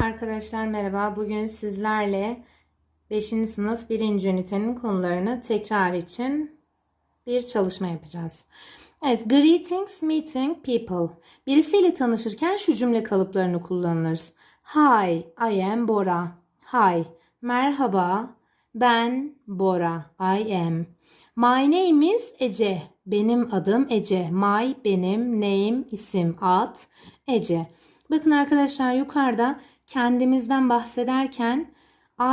Arkadaşlar merhaba. Bugün sizlerle 5. sınıf 1. ünitenin konularını tekrar için bir çalışma yapacağız. Evet, greetings, meeting people. Birisiyle tanışırken şu cümle kalıplarını kullanırız. Hi, I am Bora. Hi, merhaba, ben Bora. I am. My name is Ece. Benim adım Ece. My benim, name isim, ad, Ece. Bakın arkadaşlar yukarıda kendimizden bahsederken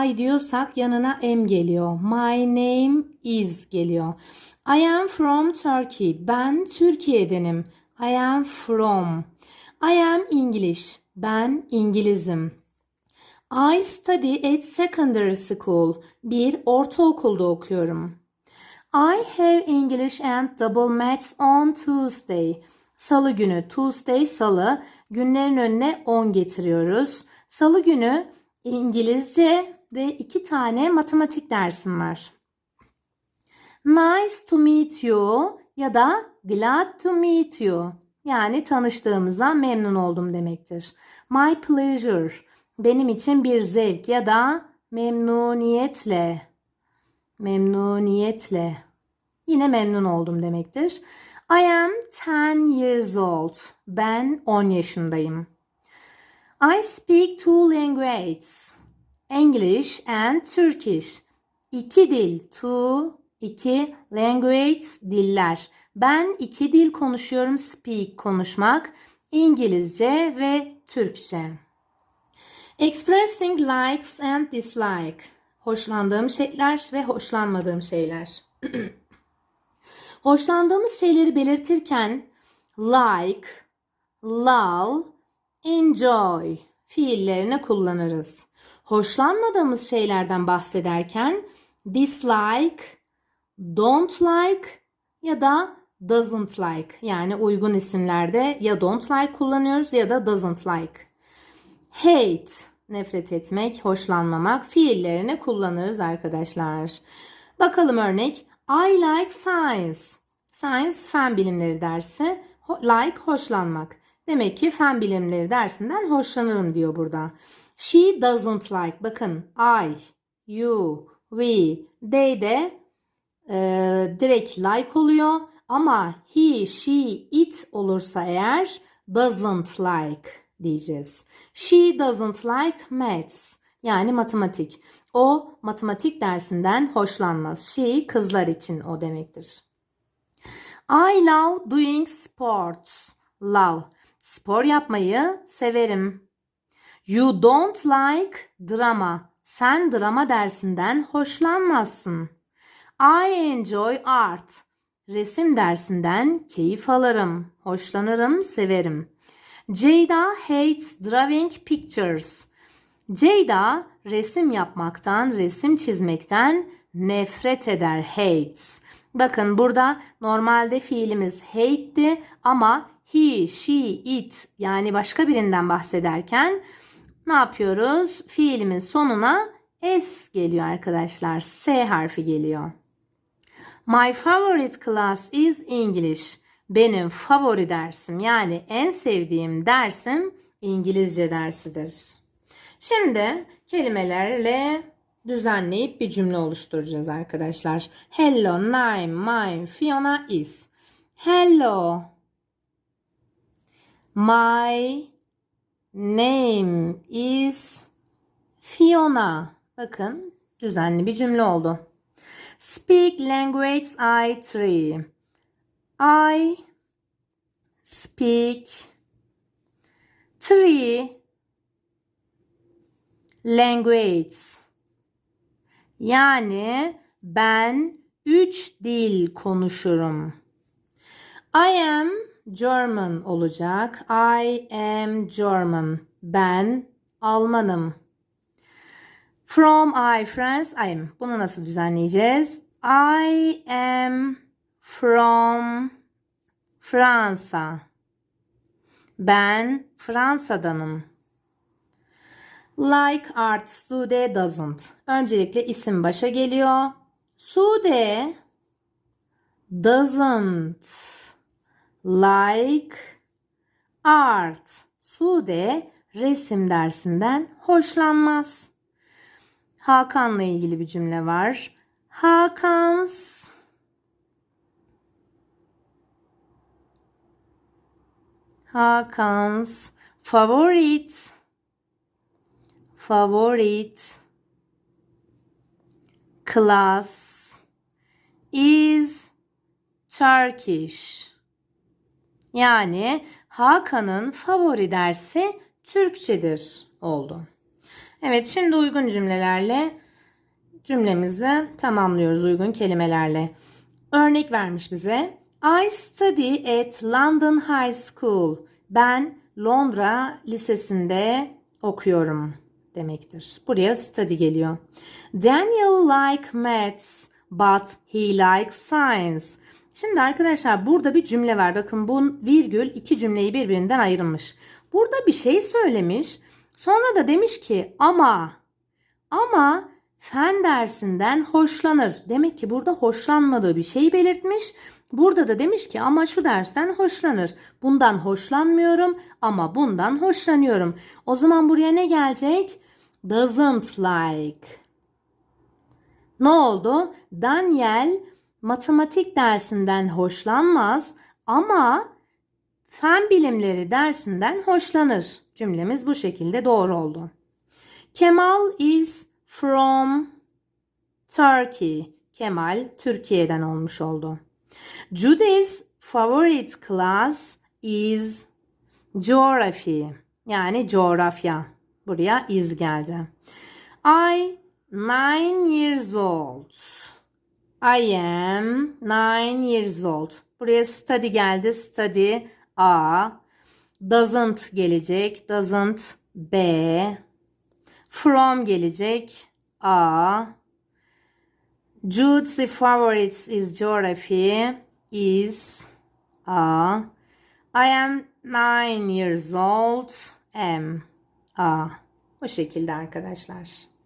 I diyorsak yanına M geliyor. My name is geliyor. I am from Turkey. Ben Türkiye'denim. I am from. I am English. Ben İngilizim. I study at secondary school. Bir ortaokulda okuyorum. I have English and double maths on Tuesday. Salı günü, Tuesday salı, günlerin önüne 10 getiriyoruz. Salı günü İngilizce ve iki tane matematik dersim var. Nice to meet you ya da glad to meet you. Yani tanıştığımıza memnun oldum demektir. My pleasure benim için bir zevk ya da memnuniyetle. Memnuniyetle. Yine memnun oldum demektir. I am 10 years old. Ben 10 yaşındayım. I speak two languages. English and Turkish. İki dil. Two, iki languages, diller. Ben iki dil konuşuyorum. Speak, konuşmak. İngilizce ve Türkçe. Expressing likes and dislike. Hoşlandığım şeyler ve hoşlanmadığım şeyler. Hoşlandığımız şeyleri belirtirken like, love, enjoy fiillerini kullanırız. Hoşlanmadığımız şeylerden bahsederken dislike, don't like ya da doesn't like yani uygun isimlerde ya don't like kullanıyoruz ya da doesn't like. Hate nefret etmek, hoşlanmamak fiillerini kullanırız arkadaşlar. Bakalım örnek. I like science. Science fen bilimleri dersi. Like hoşlanmak. Demek ki fen bilimleri dersinden hoşlanırım diyor burada. She doesn't like. Bakın I, you, we, they de e, direkt like oluyor. Ama he, she, it olursa eğer doesn't like diyeceğiz. She doesn't like maths. Yani matematik. O matematik dersinden hoşlanmaz. She kızlar için o demektir. I love doing sports. Love. Spor yapmayı severim. You don't like drama. Sen drama dersinden hoşlanmazsın. I enjoy art. Resim dersinden keyif alırım. Hoşlanırım, severim. Jada hates drawing pictures. Jada resim yapmaktan, resim çizmekten nefret eder. Hates. Bakın burada normalde fiilimiz hate'ti ama he, she, it yani başka birinden bahsederken ne yapıyoruz? Fiilimin sonuna s geliyor arkadaşlar. S harfi geliyor. My favorite class is English. Benim favori dersim yani en sevdiğim dersim İngilizce dersidir. Şimdi kelimelerle düzenleyip bir cümle oluşturacağız arkadaşlar. Hello, name, mine, Fiona is. Hello. My name is Fiona. Bakın düzenli bir cümle oldu. Speak language I3. I speak three languages. Yani ben üç dil konuşurum. I am German olacak. I am German. Ben Almanım. From I France I am. Bunu nasıl düzenleyeceğiz? I am from Fransa. Ben Fransa'danım. Like art Sude doesn't. Öncelikle isim başa geliyor. Sude doesn't like art. Sude resim dersinden hoşlanmaz. Hakan'la ilgili bir cümle var. Hakan's Hakan's favorite favorite class is Turkish. Yani Hakan'ın favori dersi Türkçedir oldu. Evet şimdi uygun cümlelerle cümlemizi tamamlıyoruz uygun kelimelerle. Örnek vermiş bize. I study at London High School. Ben Londra Lisesi'nde okuyorum demektir. Buraya study geliyor. Daniel like maths but he likes science. Şimdi arkadaşlar burada bir cümle var. Bakın bu virgül iki cümleyi birbirinden ayırmış. Burada bir şey söylemiş. Sonra da demiş ki ama ama fen dersinden hoşlanır. Demek ki burada hoşlanmadığı bir şeyi belirtmiş. Burada da demiş ki ama şu dersten hoşlanır. Bundan hoşlanmıyorum ama bundan hoşlanıyorum. O zaman buraya ne gelecek? Doesn't like. Ne oldu? Daniel matematik dersinden hoşlanmaz ama fen bilimleri dersinden hoşlanır. Cümlemiz bu şekilde doğru oldu. Kemal is from Turkey. Kemal Türkiye'den olmuş oldu. Judy's favorite class is geography. Yani coğrafya. Buraya is geldi. I nine years old. I am nine years old. Buraya study geldi. Study A. Doesn't gelecek. Doesn't B. From gelecek. A. Jude's favorites is geography. Is A. I am nine years old. Am A. Bu şekilde arkadaşlar.